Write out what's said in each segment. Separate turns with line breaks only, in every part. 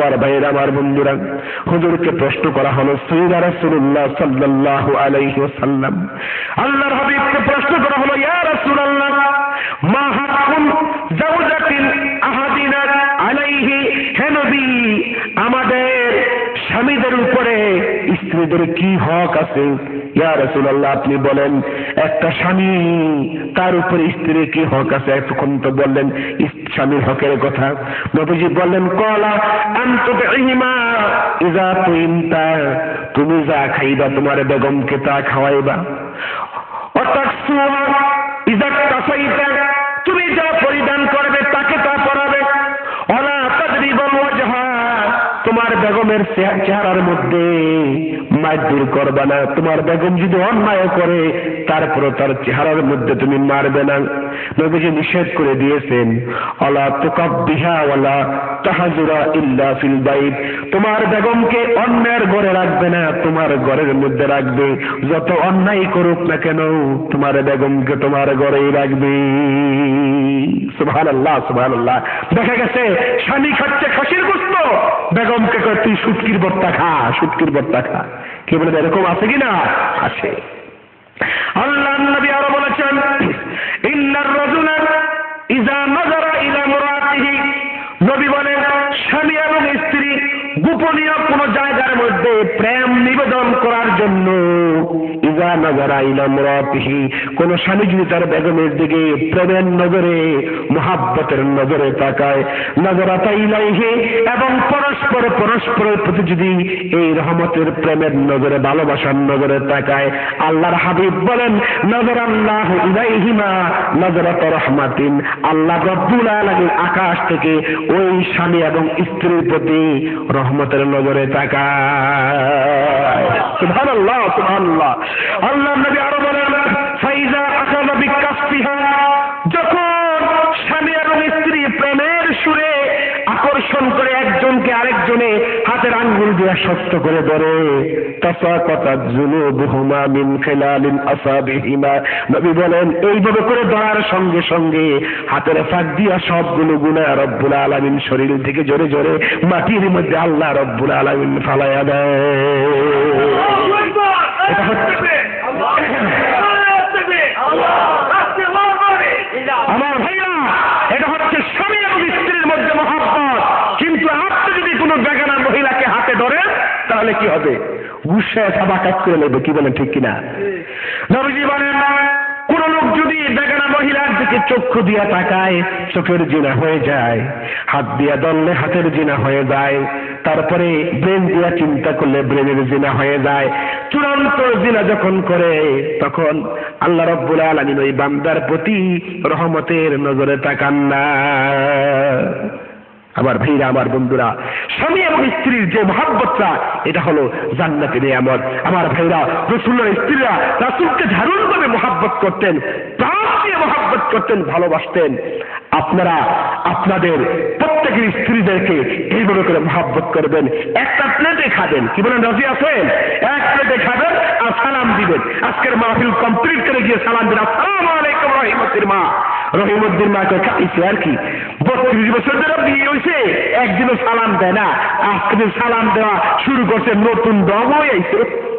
আমার ভাইয়ের, আমার বন্ধুরা। হুজুরকে প্রশ্ন করা হলো, সৈয়দ রাসূলুল্লাহ সাল্লাল্লাহু আলাইহি ওয়াসাল্লাম। আল্লাহর হাবিবকে প্রশ্ন করা হলো, ইয়া আহাদিনা আলাইহি? হে নবী, আমাদের স্বামীদের উপরে স্ত্রীদের কি হক আছে? ইয়া রাসূলুল্লাহ, আপনি বলেন, একটা স্বামী, তার উপরে স্ত্রীর কি হক আছে? এতক্ষণ তো বললেন স্বামীর হকের কথা। নবীজি বললেন, কলা আন্তহিমা ইজা তুইমতা তুমি যা খাইবা, তোমার বেগমকে তা খাওয়াইবা। অর্থাৎ বেগমের চেহারার মধ্যে মারধর করবা না। তোমার বেগম যদি অন্যায় করে তারপরে তার চেহারার মধ্যে তুমি মারবে না। নবীজি নিষেধ করে দিয়েছেন, আলা অলা তুকাব্বিহা ওয়ালা তাহাজুরা ইল্লা ফিল বাইত। তোমার বেগমকে অন্যের ঘরে রাখবে না, তোমার ঘরের মধ্যে রাখবে। যত অন্যায় করুক না কেন, তোমার বেগমকে তোমার ঘরেই রাখবে। সুবহানাল্লাহ সুবহানাল্লাহ। দেখা গেছে, স্বামী খাচ্ছে খাসির বেগমকে কয়, তুই সুটকির বর্তা খা সুটকির বর্তা খা। কে বলে, এরকম আছে কি না আছে। আল্লাহ নবী আরও বলেছেন, ইন্নার রাজুলা ইজা নজরা ইলা মুরাতিহি নবী বলেন, স্বামী এবং স্ত্রী গোপনীয় কোন জায়গার মধ্যে প্রেম নিবেদন করার জন্য ইজা নাজারা ইলা মুরাতিহি কোন স্বামী যদি তার বেগমের দিকে প্রেমের নজরে, মোহাব্বতের নজরে তাকায়, নজরাতা ইলাইহি, এবং পরস্পর পরস্পরের প্রতি যদি এই রহমতের প্রেমের নজরে, ভালোবাসার নজরে তাকায়, আল্লাহর হাবিব বলেন নজর আল্লাহ ইলাইহিমা নজরাত রহমাতিন। আল্লাহ রব্বুল আলামিন আকাশ থেকে ওই স্বামী এবং স্ত্রীর প্রতি রহমতের নজরে তাকায়। সুবহানাল্লাহ সুবহানাল্লাহ। আল্লাহ নবী আরও বলেন ফাইজা আকর্ষণ করে একজনকে আরেকজনে হাতের আঙ্গুল দিয়ে শক্ত করে ধরে। তাসাকাতাত যুনুবুহুমা মিন খিলালিন আসাবিহিমা। নবী বলেন এইভাবে করে ধরার সঙ্গে সঙ্গে হাতের ফাঁক দিয়া সবগুলো গুনাহ রব্বুল আলামিন শরীর থেকে জোরে জোরে মাটির মধ্যে আল্লাহ রব্বুল আলামিন ফালাইয়া দেয়। এটা হচ্ছে আমার ভাইরা এটা হচ্ছে স্বামী এবং স্ত্রীর মধ্যে মহাব্বত কিন্তু আপনি যদি কোনো বেগানা মহিলাকে হাতে ধরেন তাহলে কি হবে? গুসায় সাবা কাজ করে নেবে, কি বলেন ঠিক কিনা? কোন লোক যদি বেগানা মহিলার দিকে চক্ষু দিয়া তাকায়, চোখের জিনা হয়ে যায়, হাত দিয়া দললে হাতের জিনা হয়ে যায়, তারপরে ব্রেন দিয়া চিন্তা করলে ব্রেনের জিনা হয়ে যায়, চূড়ান্ত জিনা যখন করে, তখন আল্লাহ রব্বুল আলামিন ওই বান্দার প্রতি রহমতের নজরে তাকান না। আমার ভাইরা, আমার বন্ধুরা, স্বামী এবং স্ত্রীর যে মহাব্বতটা, এটা হলো জান্নাতি নিয়ামত। আমার ভাইরা রসুল্লার স্ত্রীরা রাসুলকে করে মহাব্বত করতেন, প্রাণ দিয়ে মহাব্বত করতেন, ভালোবাসতেন। আপনারা, আপনাদের প্রত্যেকের স্ত্রীদেরকে এইভাবে করে মহাব্বত করবেন। একটা প্লেটে খাবেন। কি বলেন, রাজি আছেন? এক প্লেটে খাবেন আর সালাম দিবেন। আজকের মাহফিল কমপ্লিট করে গিয়ে সালাম দিন। আসসালাম আলাইকুম রহিমতির মা রহিমুদ্দিন মাকে খাইছে আর কি। বত্রিশ বছর ধরে বিয়ে হয়েছে একদিনও সালাম দেয় না। আজকে সালাম দেওয়া শুরু করছে, নতুন দম হয়ে আইছে।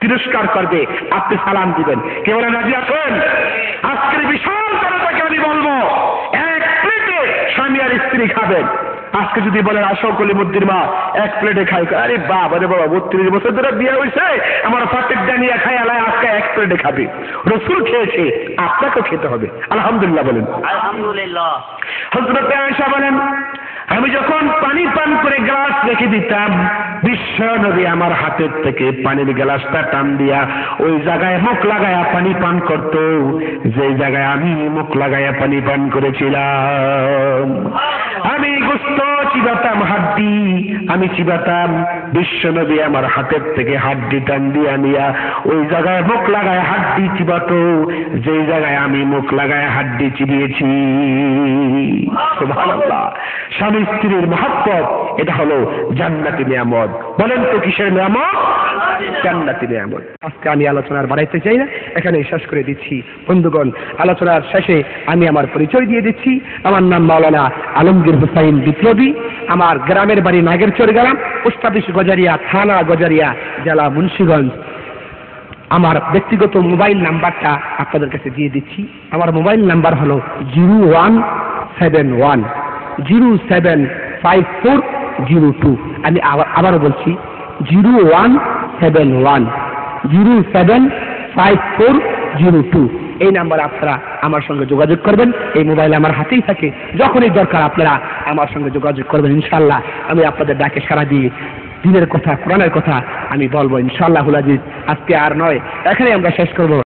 তিরস্কার করবে, আপনি সালাম দিবেন। কে বলেন, রাজি আছেন? আজকের বিশাল জনতাকে আমি বলব, এক প্লেটে স্বামী আর স্ত্রী খাবেন। আজকে যদি বলেন আসো কলিমুদ্দিন মা এক প্লেটে খাই। আরে বাবা রে বাবা বত্রিশ বছর ধরে বিয়ে হয়েছে আমার ফাটেক ডানিয়া খাই আলায় আজকে এক প্লেটে খাবে। রসুল খেয়েছে আপনাকেও খেতে হবে। আলহামদুলিল্লাহ বলেন।
আলহামদুলিল্লাহ।
হজরতে আয়সা বলেন আমি যখন পানি পান করে গ্লাস রেখে দিতাম বিশ্ব নবী আমার হাতের থেকে পানির গ্লাসটা টান দিয়া ওই জায়গায় মুখ লাগায়া পানি পান করত। যে জায়গায় আমি মুখ লাগায়া পানি পান করেছিলাম। আমি গোস্ত, চিবাতাম হাড্ডি। আমি চিবাতাম, বিশ্বনবী আমার হাতের থেকে হাড্ডি টান দিয়ে আনিয়া ওই জায়গায় মুখ লাগায় হাড্ডি চিবাত, যেই জায়গায় আমি মুখ লাগায় হাড্ডি চিবিয়েছি। স্বামী স্ত্রীর মহাত্মত এটা হলো জান্নাতি নিয়ামত। বলেন তো কিসের নিয়ামত? জান্নাতি নিয়ামত।
আজকে আমি আলোচনার বাড়াইতে চাই না এখানে শেষ করে দিচ্ছি। বন্ধুগণ, আলোচনার শেষে আমি আমার পরিচয় দিয়ে দিচ্ছি। আমার নাম মাওলানা আলমগীর হুসাইন বিপ্লবী। আমার গ্রামের বাড়ি নাগেরচর গ্রাম পোস্ট গজারিয়া, থানা গজারিয়া, জেলা মুন্সিগঞ্জ। আমার ব্যক্তিগত মোবাইল নাম্বারটা আপনাদের কাছে দিয়ে দিচ্ছি। আমার মোবাইল নাম্বার হলো zero one seven one, zero seven five four zero two আমি আবার, আবারও বলছি, zero one seven one zero seven five four zero two এই নাম্বারে আপনারা আমার সঙ্গে যোগাযোগ করবেন। এই মোবাইল আমার হাতেই থাকে। যখনই দরকার আপনারা আমার সঙ্গে যোগাযোগ করবেন ইনশাল্লাহ আমি আপনাদের ডাকে সারা দিয়ে দিনের কথা, কোরআনের কথা আমি বলব ইনশাল্লাহ আজিজ। আজকে আর নয় এখানে আমরা শেষ করব।